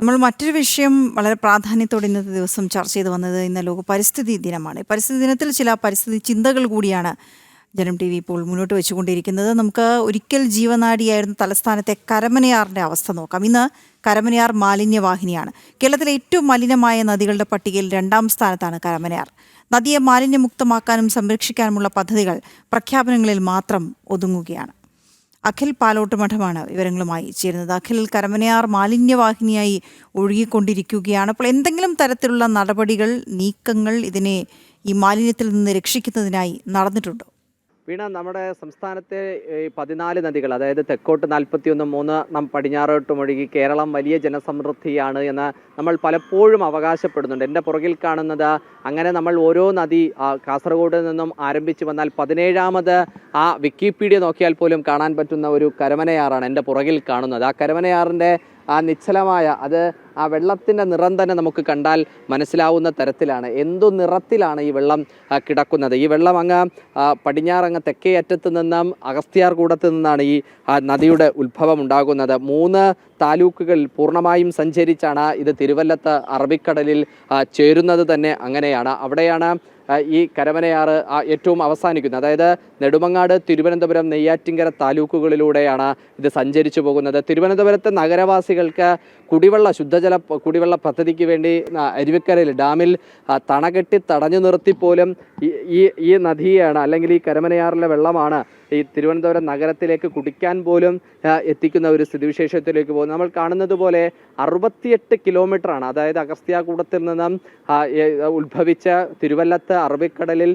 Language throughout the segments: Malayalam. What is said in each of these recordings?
നമ്മൾ മറ്റൊരു വിഷയം വളരെ പ്രാധാന്യത്തോടെ ഇന്നത്തെ ദിവസം ചർച്ച ചെയ്ത് വന്നത് ഇന്ന് ലോക പരിസ്ഥിതി ദിനമാണ്. പരിസ്ഥിതി ദിനത്തിൽ ചില പരിസ്ഥിതി ചിന്തകൾ കൂടിയാണ് ജനം ടി വി ഇപ്പോൾ മുന്നോട്ട് വെച്ചുകൊണ്ടിരിക്കുന്നത്. നമുക്ക് ഒരിക്കൽ ജീവനാടിയായിരുന്ന തലസ്ഥാനത്തെ കരമനയാറിന്റെ അവസ്ഥ നോക്കാം. ഇന്ന് കരമനയാർ മാലിന്യവാഹിനിയാണ്. കേരളത്തിലെ ഏറ്റവും മലിനമായ നദികളുടെ പട്ടികയിൽ രണ്ടാം സ്ഥാനത്താണ് കരമനയാർ. നദിയെ മാലിന്യമുക്തമാക്കാനും സംരക്ഷിക്കാനുമുള്ള പദ്ധതികൾ പ്രഖ്യാപനങ്ങളിൽ മാത്രം ഒതുങ്ങുകയാണ്. അഖിൽ പാലോട്ട് മഠമാണ് വിവരങ്ങളുമായി ചേരുന്നത്. അഖിൽ കരമനയാർ മാലിന്യവാഹിനിയായി ഒഴുകിക്കൊണ്ടിരിക്കുകയാണ്. അപ്പോൾ എന്തെങ്കിലും തരത്തിലുള്ള നടപടികൾ നീക്കങ്ങൾ ഇതിനെ ഈ മാലിന്യത്തിൽ നിന്ന് രക്ഷിക്കുന്നതിനായി നടന്നിട്ടുണ്ടോ? വീണ നമ്മുടെ സംസ്ഥാനത്തെ പതിനാല് നദികൾ അതായത് തെക്കോട്ട് നാൽപ്പത്തിയൊന്ന് മൂന്ന് നാം പടിഞ്ഞാറോട്ടും ഒഴുകി കേരളം വലിയ ജനസമൃദ്ധിയാണ് എന്ന് നമ്മൾ പലപ്പോഴും അവകാശപ്പെടുന്നുണ്ട്. എന്റെ പുറകിൽ കാണുന്നത് അങ്ങനെ നമ്മൾ ഓരോ നദി കാസർഗോഡ് നിന്നും ആരംഭിച്ചു വന്നാൽ പതിനേഴാമത് ആ വിക്കിപീഡിയ നോക്കിയാൽ പോലും കാണാൻ പറ്റുന്ന ഒരു കരമനയാറാണ് എന്റെ പുറകിൽ കാണുന്നത്. ആ കരമനയാറിന്റെ ആ നിശ്ചലമായ അത് ആ വെള്ളത്തിന്റെ നിറം തന്നെ നമുക്ക് കണ്ടാൽ മനസ്സിലാവുന്ന തരത്തിലാണ്. എന്തു നിറത്തിലാണ് ഈ വെള്ളം കിടക്കുന്നത്? ഈ വെള്ളം അങ്ങ് പടിഞ്ഞാറങ്ങ് തെക്കേ അറ്റത്ത് നിന്നും അഗസ്ത്യാർ കൂടത്ത് നിന്നാണ് ഈ നദിയുടെ ഉത്ഭവം ഉണ്ടാകുന്നത്. മൂന്ന് താലൂക്കുകളിൽ പൂർണമായും സഞ്ചരിച്ചാണ് ഇത് തിരുവല്ലത്ത് അറബിക്കടലിൽ ചേരുന്നത് തന്നെ അങ്ങനെയാണ്. അവിടെയാണ് ഈ കരമനയാറ് ഏറ്റവും അവസാനിക്കുന്നത് അതായത് നെടുമങ്ങാട് തിരുവനന്തപുരം നെയ്യാറ്റിങ്കര താലൂക്കുകളിലൂടെയാണ് ഇത് സഞ്ചരിച്ചു പോകുന്നത്. തിരുവനന്തപുരത്തെ നഗരവാസികൾക്ക് കുടിവെള്ള ശുദ്ധജല കുടിവെള്ള പദ്ധതിക്ക് വേണ്ടി അരുവിക്കരയിൽ ഡാമിൽ തണകെട്ടി തടഞ്ഞു നിർത്തി പോലും ഈ ഈ- ഈ നദിയാണ് അല്ലെങ്കിൽ ഈ കരമനയാറിലെ വെള്ളമാണ് ഈ തിരുവനന്തപുരം നഗരത്തിലേക്ക് കുടിക്കാൻ പോലും എത്തിക്കുന്ന ഒരു സ്ഥിതിവിശേഷത്തിലേക്ക് പോകും നമ്മൾ കാണുന്നത് പോലെ അറുപത്തിയെട്ട് കിലോമീറ്റർ ആണ് അതായത് അഗസ്ത്യാകൂടത്തിൽ നിന്നും ഉത്ഭവിച്ച തിരുവല്ലത്ത് അറബിക്കടലിൽ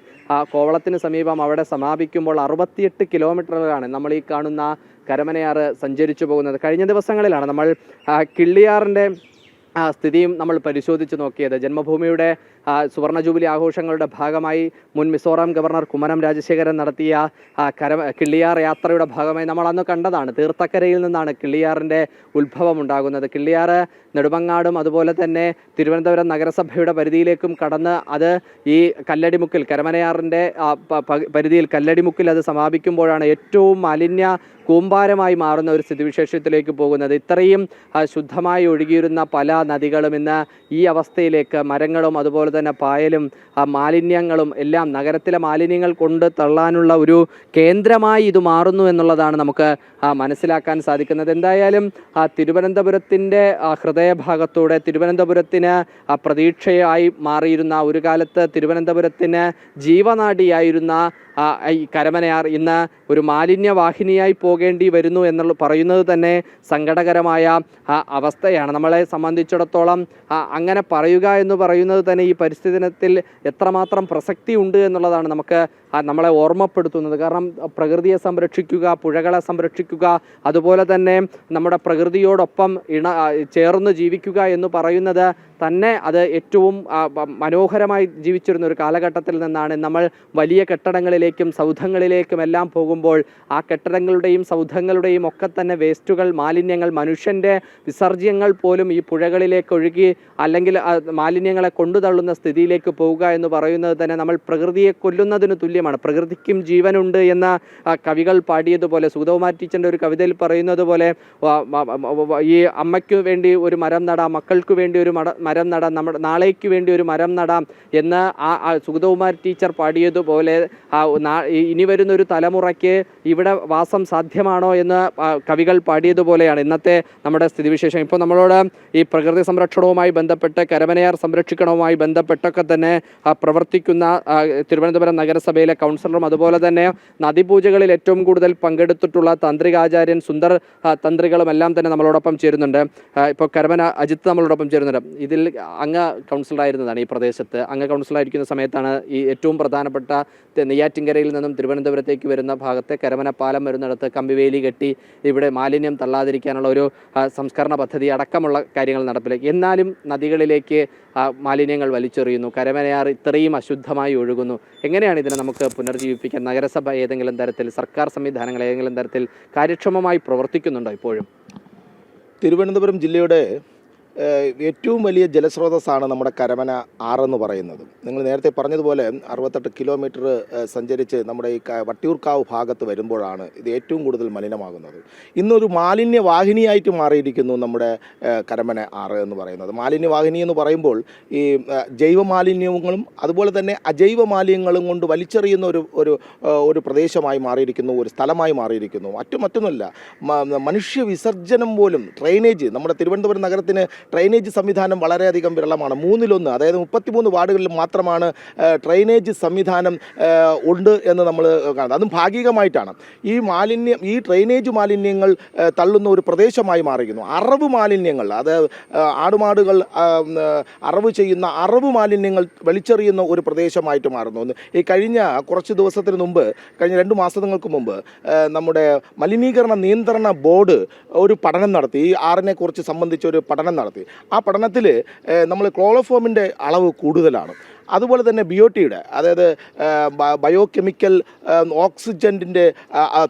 കോവളത്തിന് സമീപം അവിടെ സമാപിക്കുമ്പോൾ അറുപത്തിയെട്ട് കിലോമീറ്ററുകളാണ് നമ്മൾ ഈ കാണുന്ന കരമനയാറ് സഞ്ചരിച്ചു പോകുന്നത്. കഴിഞ്ഞ ദിവസങ്ങളിലാണ് നമ്മൾ കിള്ളിയാറിന്റെ സ്ഥിതിയും നമ്മൾ പരിശോധിച്ച് നോക്കിയത്. ജന്മഭൂമിയുടെ സുവർണ ജൂബിലി ആഘോഷങ്ങളുടെ ഭാഗമായി മുൻ മിസോറാം ഗവർണർ കുമ്മനം രാജശേഖരൻ നടത്തിയ കര കിള്ളിയാർ യാത്രയുടെ ഭാഗമായി നമ്മൾ അന്ന് കണ്ടതാണ്. തീർത്ഥക്കരയിൽ നിന്നാണ് കിള്ളിയാറിന്റെ ഉത്ഭവം ഉണ്ടാകുന്നത്. കിള്ളിയാർ നെടുമങ്ങാടും അതുപോലെ തന്നെ തിരുവനന്തപുരം നഗരസഭയുടെ പരിധിയിലേക്കും കടന്ന് അത് ഈ കല്ലടിമുക്കിൽ കരമനയാറിന്റെ പരിധിയിൽ കല്ലടിമുക്കിൽ അത് സമാപിക്കുമ്പോഴാണ് ഏറ്റവും മാലിന്യ കൂമ്പാരമായി മാറുന്ന ഒരു സ്ഥിതിവിശേഷത്തിലേക്ക് പോകുന്നത്. ഇത്രയും ശുദ്ധമായി ഒഴുകിയിരുന്ന പല നദികളും ഇന്ന് ഈ അവസ്ഥയിലേക്ക് മരങ്ങളും അതുപോലെ തന്നെ പായലും ആ, മാലിന്യങ്ങളും എല്ലാം നഗരത്തിലെ മാലിന്യങ്ങൾ കൊണ്ട് തള്ളാനുള്ള ഒരു കേന്ദ്രമായി ഇത് മാറുന്നു എന്നുള്ളതാണ് നമുക്ക് മനസ്സിലാക്കാൻ സാധിക്കുന്നത്. എന്തായാലും ആ, തിരുവനന്തപുരത്തിന്റെ ഹൃദയഭാഗത്തൂടെ തിരുവനന്തപുരത്തിന് പ്രതീക്ഷയായി മാറിയിരുന്ന ഒരു കാലത്ത് തിരുവനന്തപുരത്തിന് ജീവനാടിയായിരുന്ന ഈ കരമനയാർ ഇന്ന് ഒരു മാലിന്യവാഹിനിയായി പോകേണ്ടി വരുന്നു എന്നുള്ള പറയുന്നത് തന്നെ സങ്കടകരമായ അവസ്ഥയാണ്. നമ്മളെ സംബന്ധിച്ചിടത്തോളം അങ്ങനെ പറയുക എന്ന് പറയുന്നത് തന്നെ ഈ പരിസ്ഥിതി ദിനത്തിൽ എത്രമാത്രം പ്രസക്തി ഉണ്ട് എന്നുള്ളതാണ് നമുക്ക് നമ്മളെ ഓർമ്മപ്പെടുത്തുന്നത്. കാരണം പ്രകൃതിയെ സംരക്ഷിക്കുക പുഴകളെ സംരക്ഷിക്കുക അതുപോലെ തന്നെ നമ്മുടെ പ്രകൃതിയോടൊപ്പം ഇണ ചേർന്ന് ജീവിക്കുക എന്ന് പറയുന്നത് തന്നെ അത് ഏറ്റവും മനോഹരമായി ജീവിച്ചിരുന്ന ഒരു കാലഘട്ടത്തിൽ നിന്നാണ്. നമ്മൾ വലിയ കെട്ടിടങ്ങളിലേക്കും സൗധങ്ങളിലേക്കും എല്ലാം പോകുമ്പോൾ ആ കെട്ടിടങ്ങളുടെയും സൗധങ്ങളുടെയും ഒക്കെ തന്നെ വേസ്റ്റുകൾ മാലിന്യങ്ങൾ മനുഷ്യന്റെ വിസർജ്യങ്ങൾ പോലും ഈ പുഴകളിലേക്ക് ഒഴുകി അല്ലെങ്കിൽ മാലിന്യങ്ങളെ കൊണ്ടുതള്ളുന്ന സ്ഥിതിയിലേക്ക് പോവുക എന്ന് പറയുന്നത് തന്നെ നമ്മൾ പ്രകൃതിയെ കൊല്ലുന്നതിന് തുല്യമാണ് പ്രകൃതിക്കും ജീവനുണ്ട് എന്ന കവികൾ പാടിയതുപോലെ സുഗതകുമാർ ടീച്ചറിന്റെ ഒരു കവിതയിൽ പറയുന്നത് പോലെ ഈ അമ്മയ്ക്ക് വേണ്ടി ഒരു മരം നടാം മക്കൾക്ക് വേണ്ടി ഒരു മരം നടാം നമ്മുടെ നാളേക്ക് വേണ്ടി ഒരു മരം നടാം എന്ന് ആ സുഗതകുമാർ ടീച്ചർ പാടിയതുപോലെ ഇനി വരുന്ന ഒരു തലമുറയ്ക്ക് ഇവിടെ വാസം സാധ്യമാണോ എന്ന് കവികൾ പാടിയതുപോലെയാണ് ഇന്നത്തെ നമ്മുടെ സ്ഥിതിവിശേഷം. ഇപ്പോൾ നമ്മളോട് ഈ പ്രകൃതി സംരക്ഷണവുമായി ബന്ധപ്പെട്ട് കരമനയാർ സംരക്ഷിക്കണവുമായി ബന്ധപ്പെട്ടൊക്കെ തന്നെ പ്രവർത്തിക്കുന്ന തിരുവനന്തപുരം തിരുവനന്തപുരം നഗരസഭയിലെ കൗൺസിലറും അതുപോലെ തന്നെ നദിപൂജകളിൽ ഏറ്റവും കൂടുതൽ പങ്കെടുത്തിട്ടുള്ള തന്ത്രികാചാര്യൻ സുന്ദർ തന്ത്രികളും എല്ലാം തന്നെ നമ്മളോടൊപ്പം ചേരുന്നുണ്ട്. ഇപ്പോൾ കരമന അജിത്ത് നമ്മളോടൊപ്പം ചേരുന്നുണ്ട്. ഇതിൽ അങ്ങ് കൗൺസിലറായിരുന്നതാണ് ഈ പ്രദേശത്ത്. അങ്ങ് കൗൺസിലറായിരിക്കുന്ന സമയത്താണ് ഈ ഏറ്റവും പ്രധാനപ്പെട്ട നെയ്യാറ്റിങ്കരയിൽ നിന്നും തിരുവനന്തപുരത്തേക്ക് വരുന്ന ഭാഗത്തെ കരമന പാലം വരുന്നിടത്ത് കമ്പിവേലി കെട്ടി ഇവിടെ മാലിന്യം തള്ളാതിരിക്കാനുള്ള ഒരു സംസ്കരണ പദ്ധതി അടക്കമുള്ള കാര്യങ്ങൾ നടപ്പിലാക്കി. എന്നാലും നദികളിലേക്ക് മാലിന്യങ്ങൾ വലിച്ചെറിയുന്നു. കരമനയാർ ഇത്രയും അശുദ്ധമായി ഒഴുകുന്നു. എങ്ങനെയാണ് ഇതിനെ നമുക്ക് പുനർജീവിപ്പിക്കാൻ? നഗരസഭ ഏതെങ്കിലും തരത്തിൽ സർക്കാർ സംവിധാനങ്ങൾ ഏതെങ്കിലും തരത്തിൽ കാര്യക്ഷമമായി പ്രവർത്തിക്കുന്നുണ്ടോ ഇപ്പോഴും? തിരുവനന്തപുരം ജില്ലയുടെ ഏറ്റവും വലിയ ജലസ്രോതസ്സാണ് നമ്മുടെ കരമന ആറെന്ന് പറയുന്നത്. നിങ്ങൾ നേരത്തെ പറഞ്ഞതുപോലെ അറുപത്തെട്ട് കിലോമീറ്റർ സഞ്ചരിച്ച് നമ്മുടെ ഈ വട്ടിയൂർക്കാവ് ഭാഗത്ത് വരുമ്പോഴാണ് ഇത് ഏറ്റവും കൂടുതൽ മലിനമാകുന്നത്. ഇന്നൊരു മാലിന്യ വാഹിനിയായിട്ട് മാറിയിരിക്കുന്നു നമ്മുടെ കരമന ആറ് എന്ന് പറയുന്നത്. മാലിന്യ വാഹിനി എന്ന് പറയുമ്പോൾ ഈ ജൈവ മാലിന്യങ്ങളും അതുപോലെ തന്നെ അജൈവ മാലിന്യങ്ങളും കൊണ്ട് വലിച്ചെറിയുന്ന ഒരു ഒരു ഒരു പ്രദേശമായി മാറിയിരിക്കുന്നു ഒരു സ്ഥലമായി മാറിയിരിക്കുന്നു. മറ്റു മറ്റൊന്നുമല്ല മനുഷ്യ വിസർജനം പോലും ഡ്രെയിനേജ് നമ്മുടെ തിരുവനന്തപുരം നഗരത്തിന് ഡ്രെയിനേജ് സംവിധാനം വളരെയധികം വിരളമാണ്. മൂന്നിലൊന്ന് അതായത് മുപ്പത്തിമൂന്ന് വാർഡുകളിൽ മാത്രമാണ് ഡ്രൈനേജ് സംവിധാനം ഉണ്ട് എന്ന് നമ്മൾ കാണുന്നത്. അതും ഭാഗികമായിട്ടാണ്. ഈ മാലിന്യം ഈ ഡ്രൈനേജ് മാലിന്യങ്ങൾ തള്ളുന്ന ഒരു പ്രദേശമായി മാറിയിരുന്നു അറവ് മാലിന്യങ്ങൾ അത് ആടുമാടുകൾ അറവ് ചെയ്യുന്ന അറവ് മാലിന്യങ്ങൾ വലിച്ചെറിയുന്ന ഒരു പ്രദേശമായിട്ട് മാറുന്നു. ഈ കഴിഞ്ഞ കുറച്ച് ദിവസത്തിന് മുമ്പ് കഴിഞ്ഞ രണ്ട് മാസങ്ങൾക്ക് മുമ്പ് നമ്മുടെ മലിനീകരണ നിയന്ത്രണ ബോർഡ് ഒരു പഠനം നടത്തി. ഈ ആറിനെ കുറിച്ച് സംബന്ധിച്ച് ഒരു പഠനം നടത്തി. ആ പഠനത്തിൽ നമ്മൾ ക്ലോറോഫോമിന്റെ അളവ് കൂടുതലാണ്. അതുപോലെ തന്നെ ബിയോട്ടിയുടെ അതായത് ബയോ കെമിക്കൽ ഏഹ്, ഓക്സിജന്റെ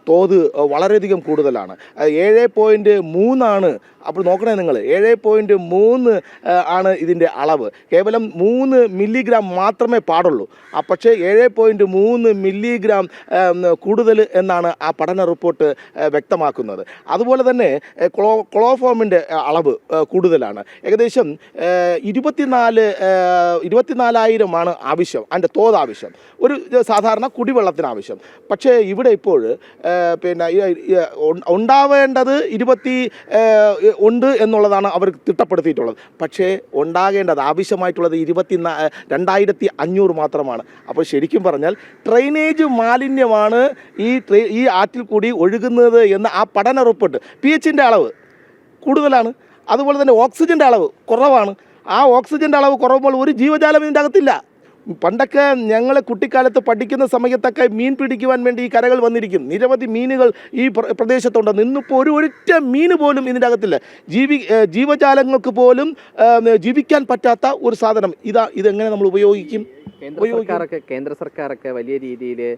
തോത് വളരെയധികം കൂടുതലാണ്. ഏഴ് പോയിന്റ് മൂന്നാണ്. അപ്പോൾ നോക്കണേ നിങ്ങൾ ഏഴ് പോയിന്റ് മൂന്ന് ആണ് ഇതിന്റെ അളവ്. കേവലം മൂന്ന് മില്ലിഗ്രാം മാത്രമേ പാടുള്ളൂ. പക്ഷേ ഏഴ് പോയിന്റ് മൂന്ന് മില്ലിഗ്രാം കൂടുതൽ എന്നാണ് ആ പഠന റിപ്പോർട്ട് വ്യക്തമാക്കുന്നത്. അതുപോലെ തന്നെ ക്ലോ ക്ലോഫോമിന്റെ അളവ് കൂടുതലാണ്. ഏകദേശം ഇരുപത്തിനാല് ഏഹ്, ഇരുപത്തിനാലായിരമാണ് ആവശ്യം അതിന്റെ തോത് ആവശ്യം ഒരു സാധാരണ കുടിവെള്ളത്തിന് ആവശ്യം. പക്ഷേ ഇവിടെ ഇപ്പോൾ പിന്നെ ഉണ്ടാവേണ്ടത് ഇരുപത്തി ഉണ്ട് എന്നുള്ളതാണ് അവർ തിട്ടപ്പെടുത്തിയിട്ടുള്ളത്. പക്ഷേ ഉണ്ടാകേണ്ടത് ആവശ്യമായിട്ടുള്ളത് ഇരുപത്തി രണ്ടായിരത്തി അഞ്ഞൂറ് മാത്രമാണ്. അപ്പോൾ ശരിക്കും പറഞ്ഞാൽ ഡ്രെയിനേജ് മാലിന്യമാണ് ഈ ട്രെ- ഈ ആറ്റിൽ കൂടി ഒഴുകുന്നത് എന്ന് ആ പഠന റിപ്പോർട്ട് പി എച്ചിന്റെ അളവ് കൂടുതലാണ്. അതുപോലെ തന്നെ ഓക്സിജന്റെ അളവ് കുറവാണ്. ആ ഓക്സിജന്റെ അളവ് കുറവുമ്പോൾ ഒരു ജീവജാലം ഇതിന്റെ അകത്തില്ല. പണ്ടൊക്കെ ഞങ്ങൾ കുട്ടിക്കാലത്ത് പഠിക്കുന്ന സമയത്തൊക്കെ മീൻ പിടിക്കുവാൻ വേണ്ടി ഈ കരകൾ വന്നിരിക്കും. നിരവധി മീനുകൾ ഈ പ്ര- പ്രദേശത്തുണ്ട്. നിന്നിപ്പോൾ ഒരു ഒറ്റ മീൻ പോലും ഇതിന്റെ അകത്തില്ല. ജീവി ജീവജാലങ്ങൾക്ക് പോലും ജീവിക്കാൻ പറ്റാത്ത ഒരു സാധനം. ഇതാ ഇതെങ്ങനെ നമ്മൾ ഉപയോഗിക്കും? കേന്ദ്ര സർക്കാരൊക്കെ കേന്ദ്ര സർക്കാരൊക്കെ വലിയ രീതിയിൽ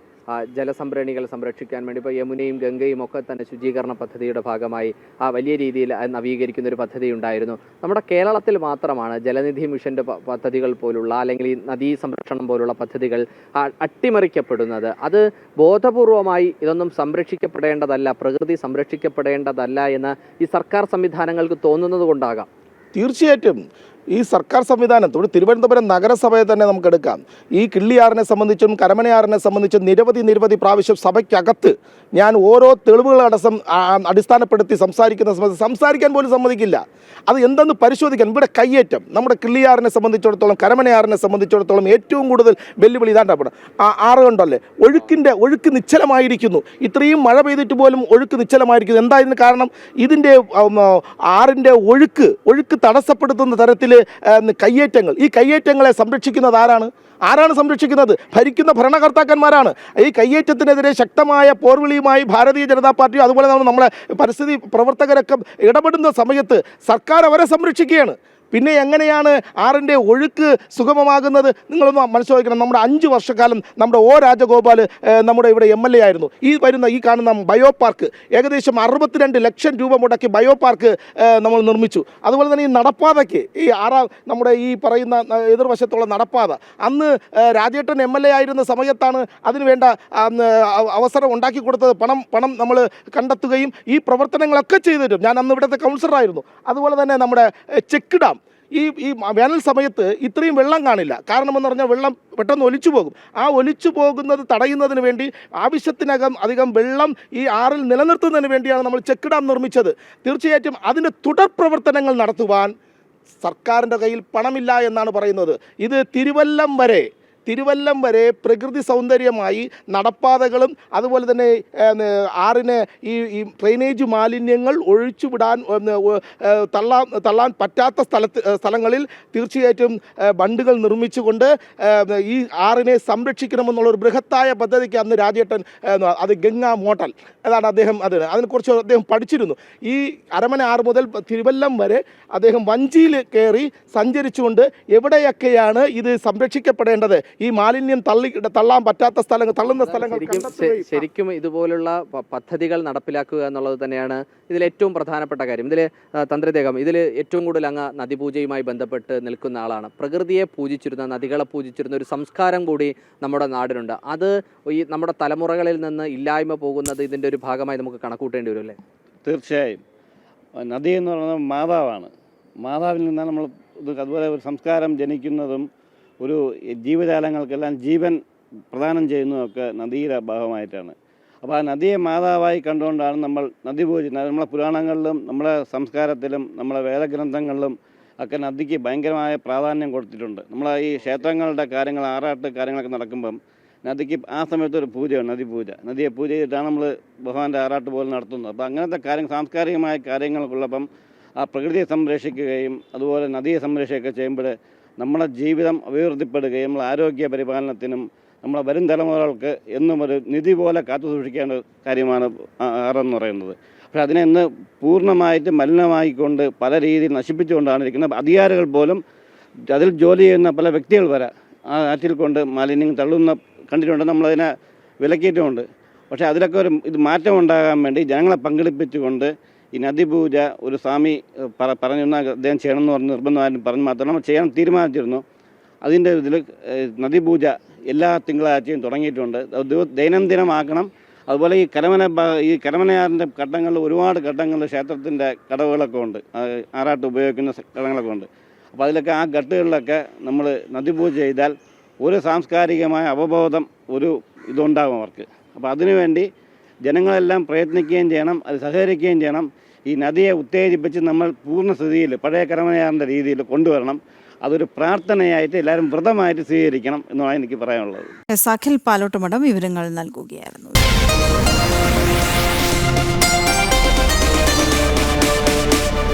ജലസംഭരണികൾ സംരക്ഷിക്കാൻ വേണ്ടി. ഇപ്പോൾ യമുനയും ഗംഗയും ഒക്കെ തന്നെ ശുചീകരണ പദ്ധതിയുടെ ഭാഗമായി ആ വലിയ രീതിയിൽ നവീകരിക്കുന്ന ഒരു പദ്ധതി ഉണ്ടായിരുന്നു. നമ്മുടെ കേരളത്തിൽ മാത്രമാണ് ജലനിധി മിഷന്റെ പദ്ധതികൾ പോലുള്ള അല്ലെങ്കിൽ ഈ നദീ സംരക്ഷണം പോലുള്ള പദ്ധതികൾ അട്ടിമറിക്കപ്പെടുന്നത്. അത് ബോധപൂർവമായി ഇതൊന്നും സംരക്ഷിക്കപ്പെടേണ്ടതല്ല പ്രകൃതി സംരക്ഷിക്കപ്പെടേണ്ടതല്ല എന്ന് ഈ സർക്കാർ സംവിധാനങ്ങൾക്ക് തോന്നുന്നത് കൊണ്ടാകാം. തീർച്ചയായിട്ടും. ഈ സർക്കാർ സംവിധാനത്തോട് തിരുവനന്തപുരം നഗരസഭയെ തന്നെ നമുക്ക് എടുക്കാം. ഈ കിള്ളിയാറിനെ സംബന്ധിച്ചും കരമനയാറിനെ സംബന്ധിച്ചും നിരവധി നിരവധി പ്രാവശ്യം സഭയ്ക്കകത്ത് ഞാൻ ഓരോ തെളിവുകൾ അടസം അടിസ്ഥാനപ്പെടുത്തി സംസാരിക്കുന്ന സമയത്ത് സംസാരിക്കാൻ പോലും സമ്മതിക്കില്ല. അത് എന്തെന്ന് പരിശോധിക്കാൻ ഇവിടെ കയ്യേറ്റം. നമ്മുടെ കിള്ളിയാറിനെ സംബന്ധിച്ചിടത്തോളം കരമനയാറിനെ സംബന്ധിച്ചിടത്തോളം ഏറ്റവും കൂടുതൽ വെല്ലുവിളി ഇതാണ്ടപ്പെടാം ആ ആറ് കണ്ടല്ലേ? ഒഴുക്കിന്റെ ഒഴുക്ക് നിശ്ചലമായിരിക്കുന്നു. ഇത്രയും മഴ പെയ്തിട്ട് പോലും ഒഴുക്ക് നിശ്ചലമായിരിക്കുന്നു. എന്താ ഇതിന് കാരണം? ഇതിന്റെ ആറിന്റെ ഒഴുക്ക് ഒഴുക്ക് തടസ്സപ്പെടുത്തുന്ന തരത്തിൽ കയ്യേറ്റങ്ങൾ. ഈ കയ്യേറ്റങ്ങളെ സംരക്ഷിക്കുന്നത് ആരാണ്? ആരാണ് സംരക്ഷിക്കുന്നത്? ഭരിക്കുന്ന ഭരണകർത്താക്കന്മാരാണ്. ഈ കയ്യേറ്റത്തിനെതിരെ ശക്തമായ പോർവിളിയുമായി ഭാരതീയ ജനതാ പാർട്ടിയും അതുപോലെ നമ്മൾ നമ്മളെ പരിസ്ഥിതി പ്രവർത്തകരൊക്കെ ഇടപെടുന്ന സമയത്ത് സർക്കാർ അവരെ സംരക്ഷിക്കുകയാണ്. പിന്നെ എങ്ങനെയാണ് ആറിന്റെ ഒഴുക്ക് സുഗമമാകുന്നത്? നിങ്ങളൊന്ന് മനസ്സിലാക്കണം. നമ്മുടെ അഞ്ച് വർഷക്കാലം നമ്മുടെ ഒ രാജഗോപാൽ നമ്മുടെ ഇവിടെ എം എൽ എ ആയിരുന്നു. ഈ വരുന്ന ഈ കാണുന്ന ബയോ പാർക്ക് ഏകദേശം അറുപത്തിരണ്ട് ലക്ഷം രൂപ മുടക്കി ബയോ പാർക്ക് നമ്മൾ നിർമ്മിച്ചു. അതുപോലെ തന്നെ ഈ നടപ്പാതയ്ക്ക് ഈ ആറാം നമ്മുടെ ഈ പറയുന്ന എതിർവശത്തുള്ള നടപ്പാത അന്ന് രാജേട്ടൻ എം എൽ എ ആയിരുന്ന സമയത്താണ് അതിന് വേണ്ട ആം, ഏഹ്, അവ- അവസരം ഉണ്ടാക്കി കൊടുത്തത് പണം പണം നമ്മൾ കണ്ടെത്തുകയും ഈ പ്രവർത്തനങ്ങളൊക്കെ ചെയ്തിട്ടും. ഞാൻ അന്ന് ഇവിടുത്തെ കൗൺസിലറായിരുന്നു അതുപോലെ തന്നെ നമ്മുടെ ചെക്ക് ഡാം ഈ ഈ വേനൽ സമയത്ത് ഇത്രയും വെള്ളം കാണില്ല. കാരണം എന്ന് പറഞ്ഞാൽ വെള്ളം പെട്ടെന്ന് ഒലിച്ചു പോകും. ആ ഒലിച്ചു പോകുന്നത് തടയുന്നതിന് വേണ്ടി ആവശ്യത്തിനകം അധികം വെള്ളം ഈ ആറിൽ നിലനിർത്തുന്നതിന് വേണ്ടിയാണ് നമ്മൾ ചെക്ക് ഡാം നിർമ്മിച്ചത്. തീർച്ചയായിട്ടും അതിന്റെ തുടർ പ്രവർത്തനങ്ങൾ നടത്തുവാൻ സർക്കാരിന്റെ കയ്യിൽ പണമില്ല എന്നാണ് പറയുന്നത്. ഇത് തിരുവല്ലം വരെ തിരുവല്ലം വരെ പ്രകൃതി സൗന്ദര്യമായി നടപ്പാതകളും അതുപോലെ തന്നെ ആറിന് ഈ ഈ ഡ്രെയിനേജ് മാലിന്യങ്ങൾ ഒഴിച്ചുവിടാൻ തള്ളാൻ തള്ളാൻ പറ്റാത്ത സ്ഥലത്ത് സ്ഥലങ്ങളിൽ തീർച്ചയായിട്ടും ബണ്ടുകൾ നിർമ്മിച്ചുകൊണ്ട് ഈ ആറിനെ സംരക്ഷിക്കണമെന്നുള്ള ഒരു ബൃഹത്തായ പദ്ധതിക്ക് അന്ന് രാജേട്ടൻ അത് ഗംഗാ മോട്ടൽ അതാണ് അദ്ദേഹം അത് അതിനെക്കുറിച്ച് അദ്ദേഹം പഠിച്ചിരുന്നു. ഈ അരമന ആറ് മുതൽ തിരുവല്ലം വരെ അദ്ദേഹം വഞ്ചിയിൽ കയറി സഞ്ചരിച്ചുകൊണ്ട് എവിടെയൊക്കെയാണ് ഇത് സംരക്ഷിക്കപ്പെടേണ്ടത് ഈ മാലിന്യം തള്ളി തള്ളാൻ പറ്റാത്ത സ്ഥലങ്ങൾ തള്ളുന്ന സ്ഥലങ്ങൾ ശരിക്കും ശരിക്കും ഇതുപോലുള്ള പദ്ധതികൾ നടപ്പിലാക്കുക എന്നുള്ളത് തന്നെയാണ് ഇതിൽ ഏറ്റവും പ്രധാനപ്പെട്ട കാര്യം. ഇതിൽ തന്ത്രദേഹം ഇതിൽ ഏറ്റവും കൂടുതൽ അങ്ങ് നദിപൂജയുമായി ബന്ധപ്പെട്ട് നിൽക്കുന്ന ആളാണ്. പ്രകൃതിയെ പൂജിച്ചിരുന്ന നദികളെ പൂജിച്ചിരുന്ന ഒരു സംസ്കാരം കൂടി നമ്മുടെ നാടിനുണ്ട്. അത് ഈ നമ്മുടെ തലമുറകളിൽ നിന്ന് ഇല്ലായ്മ പോകുന്നത് ഇതിന്റെ ഒരു ഭാഗമായി നമുക്ക് കണക്കൂട്ടേണ്ടി വരും അല്ലേ? തീർച്ചയായും. നദി എന്ന് പറയുന്നത് മാതാവാണ്. മാതാവിൽ നിന്നാണ് നമ്മൾ ഇത് അതുപോലെ ഒരു സംസ്കാരം ജനിക്കുന്നതും ഒരു ജീവജാലങ്ങൾക്കെല്ലാം ജീവൻ പ്രദാനം ചെയ്യുന്നതൊക്കെ നദിയുടെ ഭാഗമായിട്ടാണ്. അപ്പോൾ ആ നദിയെ മാതാവായി കണ്ടുകൊണ്ടാണ് നമ്മൾ നദി പൂജ നമ്മളെ പുരാണങ്ങളിലും നമ്മുടെ സംസ്കാരത്തിലും നമ്മളെ വേദഗ്രന്ഥങ്ങളിലും ഒക്കെ നദിക്ക് ഭയങ്കരമായ പ്രാധാന്യം കൊടുത്തിട്ടുണ്ട്. നമ്മളെ ഈ ക്ഷേത്രങ്ങളുടെ കാര്യങ്ങൾ ആറാട്ട് കാര്യങ്ങളൊക്കെ നടക്കുമ്പം നദിക്ക് ആ സമയത്ത് ഒരു പൂജയാണ് നദി പൂജ. നദിയെ പൂജ ചെയ്തിട്ടാണ് നമ്മൾ ഭഗവാന്റെ ആറാട്ട് പോലും നടത്തുന്നത്. അപ്പോൾ അങ്ങനത്തെ കാര്യം സാംസ്കാരികമായ കാര്യങ്ങൾക്കുള്ളപ്പം ആ പ്രകൃതിയെ സംരക്ഷിക്കുകയും അതുപോലെ നദിയെ സംരക്ഷിക്കുകയൊക്കെ ചെയ്യുമ്പോൾ നമ്മുടെ ജീവിതം അഭിവൃദ്ധിപ്പെടുകയും നമ്മളെ ആരോഗ്യ പരിപാലനത്തിനും നമ്മളെ വരും തലമുറകൾക്ക് എന്നും ഒരു നിധി പോലെ കാത്തു സൂക്ഷിക്കേണ്ട കാര്യമാണ് ആറെന്ന് പറയുന്നത്. പക്ഷേ അതിനെ ഇന്ന് പൂർണമായിട്ട് മലിനമായിക്കൊണ്ട് പല രീതിയിൽ നശിപ്പിച്ചുകൊണ്ടാണ് ഇരിക്കുന്നത്. അധികാരികൾ പോലും അതിൽ ജോലി ചെയ്യുന്ന പല വ്യക്തികൾ വരെ ആ ആറ്റിൽ കൊണ്ട് മാലിന്യം തള്ളുന്ന കണ്ടിട്ടുണ്ട്. നമ്മളതിനെ വിലക്കിയിട്ടുമുണ്ട് പക്ഷേ അതിലൊക്കെ ഒരു ഇത് മാറ്റം ഉണ്ടാകാൻ വേണ്ടി ജനങ്ങളെ പങ്കെടുപ്പിച്ചുകൊണ്ട് ഈ നദിപൂജ ഒരു സ്വാമി പറഞ്ഞു പറ പറഞ്ഞിരുന്ന അദ്ദേഹം ചെയ്യണമെന്ന് പറഞ്ഞ് നിർബന്ധമായിട്ടും പറഞ്ഞ് മാത്രം ചെയ്യാൻ തീരുമാനിച്ചിരുന്നു. അതിന്റെ ഇതിൽ നദിപൂജ എല്ലാ തിങ്കളാഴ്ചയും തുടങ്ങിയിട്ടുണ്ട്. ദൈനംദിനമാക്കണം അതുപോലെ ഈ കരമന ഈ കരമനയാറിന്റെ ഘട്ടങ്ങളിൽ ഒരുപാട് ഘട്ടങ്ങളിൽ ക്ഷേത്രത്തിന്റെ കടവുകളൊക്കെ ഉണ്ട്. ആറാട്ട് ഉപയോഗിക്കുന്ന ഘടങ്ങളൊക്കെ ഉണ്ട്. അപ്പോൾ അതിലൊക്കെ ആ ഘട്ടുകളിലൊക്കെ നമ്മൾ നദിപൂജ ചെയ്താൽ ഒരു സാംസ്കാരികമായ അവബോധം ഒരു ഇതുണ്ടാകും അവർക്ക്. അപ്പോൾ അതിനുവേണ്ടി ജനങ്ങളെല്ലാം പ്രയത്നിക്കുകയും ചെയ്യണം അത് സഹകരിക്കുകയും ചെയ്യണം. ഈ നദിയെ ഉത്തേജിപ്പിച്ച് നമ്മൾ പൂർണസ്ഥിതിയിൽ പഴയ കരമനയാറിന്റെ രീതിയിൽ കൊണ്ടുവരണം. അതൊരു പ്രാർത്ഥനയായിട്ട് എല്ലാവരും വ്രതമായിട്ട് സ്വീകരിക്കണം എന്നാണ് എനിക്ക് പറയാനുള്ളത്. സഖിൽ പാലോട്ടുമടം വിവരങ്ങൾ നൽകുകയായിരുന്നു.